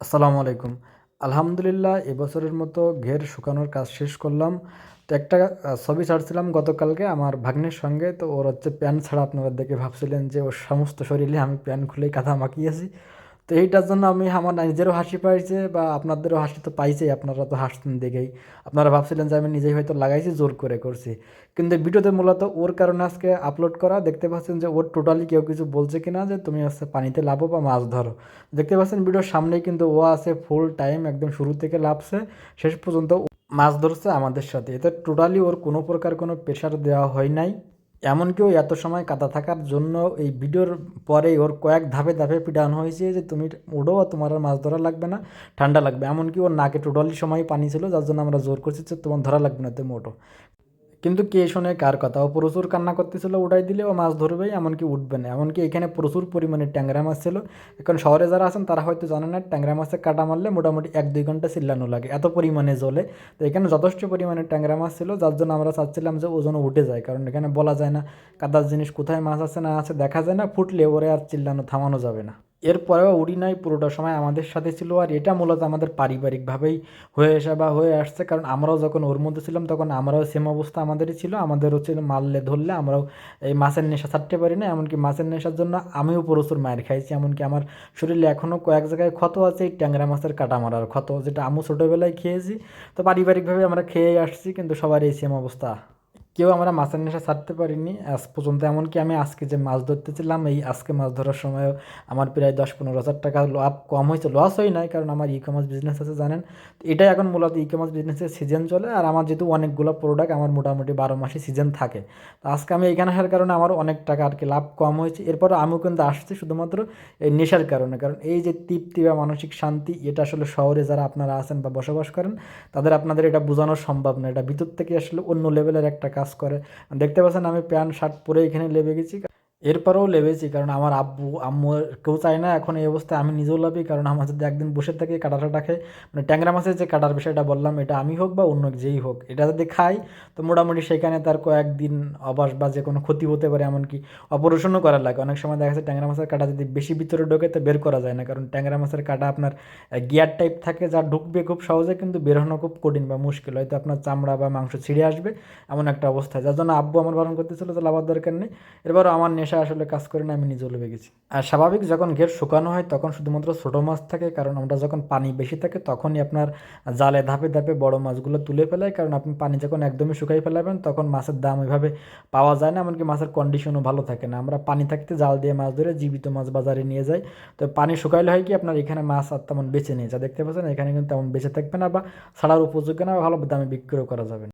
আসসালামু আলাইকুম। আলহামদুলিল্লাহ এবছরের মতো ঘের শুকানোর কাজ শেষ করলাম। তো একটা ছবি ছাড়ছিলাম গতকালকে আমার ভাগ্নের সঙ্গে। তো ওর হচ্ছে প্যান্ট ছাড়া আপনারা দেখে ভাবছিলেন যে ওর সমস্ত শরীরে আমি প্যান্ট খুলেই কাঁথা মাখিয়েছি। তো এইটার জন্য আমি আমার নিজেরও হাসি পাইছে বা আপনাদেরও হাসি তো পাইছেই, আপনারা তো হাসতেন দেখেই। আপনারা ভাবছিলেন যে আমি নিজেই হয়তো লাগাইছি, জোর করে করছি। কিন্তু ভিডিওতে মূলত ওর কারণে আজকে আপলোড করা, দেখতে পাচ্ছেন যে ওর টোটালি কেউ কিছু বলছে কিনা যে তুমি হচ্ছে পানিতে লাভো বা মাছ ধরো। দেখতে পাচ্ছেন ভিডিওর সামনেই কিন্তু ও আছে ফুল টাইম একদম শুরু থেকে লাভছে শেষ পর্যন্ত মাছ ধরছে আমাদের সাথে। এতে টোটালি ওর কোনো প্রকার কোনো প্রেশার দেওয়া হয় নাই। এমনকি ও এত সময় কাদা থাকার জন্য এই ভিডিওর পরে ওর কয়েক ধাপে ধাপে পিটানো হয়েছে যে তুমি উঠো তোমার আর মাছ ধরা লাগবে না, ঠান্ডা লাগবে। এমনকি ওর নাকে টোটালি সময় পানি ছিল, যার জন্য আমরা জোর করছি যে তোমার ধরা লাগবে না, তুমি ওঠো কিন্তু কে শোনে কার কথা? ও প্রচুর কান্না করতেছিল উঠাই দিলে ও মাছ ধরবেই এমনকি উঠবে না। এমনকি এখানে প্রচুর পরিমাণে ট্যাংরা মাছ ছিল। এখন শহরে যারা আছেন, তারা হয়তো জানে না, ট্যাংরা মাছে কাটা মারলে মোটামুটি এক দুই ঘণ্টা চিল্লানো লাগে, এত পরিমাণে জ্বলে। তো এখানে যথেষ্ট পরিমাণে ট্যাংরা মাছ ছিল, যার জন্য আমরা চাচ্ছিলাম যে ওজন উঠে যায়, কারণ এখানে বলা যায় না কাদার জিনিস কোথায় মাছ আছে না আছে, দেখা যায় না, ফুটলে ওরে আর চিল্লানো, থামানো যাবে না। এরপরেও উড়ি নাই, পুরোটা সময় আমাদের সাথে ছিল আর এটা মূলত আমাদের পারিবারিকভাবেই হয়ে আসা বা হয়ে আসছে। কারণ আমরাও যখন ওর মধ্যে ছিলাম, তখন আমরাও সেম অবস্থা আমাদেরই ছিল। আমাদের হচ্ছে মারলে ধরলে, আমরাও এই মাছের নেশা ছাড়তে পারি না এমনকি মাছের নেশার জন্য আমিও প্রচুর মায়ের খাইছি। এমনকি আমার শরীরে এখনও কয়েক জায়গায় ক্ষত আছে, এই ট্যাংরা মাছের কাটা মারার ক্ষত যেটা আমু ছোটোবেলায় খেয়েছি। তো পারিবারিকভাবে আমরা খেয়ে আসছি, কিন্তু সবার এই সেম অবস্থা। কেউ আমরা মাছের নেশা ছাড়তে পারিনি। আজ পর্যন্ত এমনকি আমি আজকে যে মাছ ধরতেছিলাম, এই আজকে মাছ ধরার সময়ও আমার প্রায় দশ পনেরো হাজার টাকা লাভ কম হয়েছে লস হয় নাই, কারণ আমার ই কমার্স বিজনেস আছে, জানেন? তো এটাই এখন মূলত ই কমার্স বিজনেসের সিজন চলে, আর আমার যেহেতু অনেকগুলো প্রোডাক্ট আমার মোটামুটি বারো মাসে সিজন থাকে। তো আজকে আমি এখানে আসার কারণে আমার অনেক টাকা আর কি লাভ কম হয়েছে। এরপরে আমিও কিন্তু আসছি শুধুমাত্র এই নেশার কারণে, কারণ এই যে তৃপ্তি বা মানসিক শান্তি, এটা আসলে শহরে যারা আপনারা আছেন বা বসবাস করেন, তাদের আপনাদের এটা বোঝানো সম্ভব না। এটা ভিতর থেকে আসলে অন্য লেভেলের একটা কাজ করে। দেখতে পাচ্ছেন আমি প্যান্ট শার্ট পরে এখানে লেবে গেছি। এরপরেও লেবেছি, কারণ আমার আব্বু, আম্মু কেউ চায় না এখন এই অবস্থায় আমি নিজেও লাভি, কারণ আমার যদি একদিন বসে থাকি, কাটাটা খাই মানে ট্যাংরা মাছের যে কাটার বিষয়টা বললাম, এটা আমি হোক বা অন্য যেই হোক, এটা যদি খাই, তো মোটামুটি সেখানে তার কয়েকদিন অবাস বা যে কোনো ক্ষতি হতে পারে, এমনকি অপারেশনও করা লাগে। অনেক সময় দেখা যাচ্ছে ট্যাংরা মাছের কাটা যদি বেশি ভিতরে ঢোকে, তো বের করা যায় না, কারণ ট্যাংরা মাছের কাটা আপনার গিয়ার টাইপ থাকে, যা ঢুকবে খুব সহজে, কিন্তু বেরোনো খুব কঠিন বা মুশকিল, হয়তো আপনার চামড়া বা মাংস ছিঁড়ে আসবে, এমন একটা অবস্থা। যার জন্য আব্বু আমার বারণ করতেছিল যে, লাভার দরকার নেই। এরপরও আমার নেশা আসলে কাজ করে না, আমি নিজেও লেগে গেছি। আর স্বাভাবিক যখন ঘের শুকানো হয়, তখন শুধুমাত্র ছোটো মাছ থাকে, কারণ আমরা যখন পানি বেশি থাকে, তখনই আপনার জালে ধাপে ধাপে বড় মাছগুলো তুলে ফেলায়, কারণ আপনি পানি যখন একদমই শুকাই ফেলাবেন, তখন মাছের দাম ওইভাবে পাওয়া যায় না, এমনকি মাছের কন্ডিশনও ভালো থাকে না। আমরা পানি থাকতে জাল দিয়ে মাছ ধরে জীবিত মাছ বাজারে নিয়ে যাই। তো পানি শুকাইলে হয় কি, আপনার এখানে মাছ আর তেমন বেঁচে নিয়ে যা দেখতে পাচ্ছেন, এখানে কিন্তু তেমন বেঁচে থাকবে না বা ছাড়ার উপযোগী না ভালো দামে বিক্রিও করা যাবে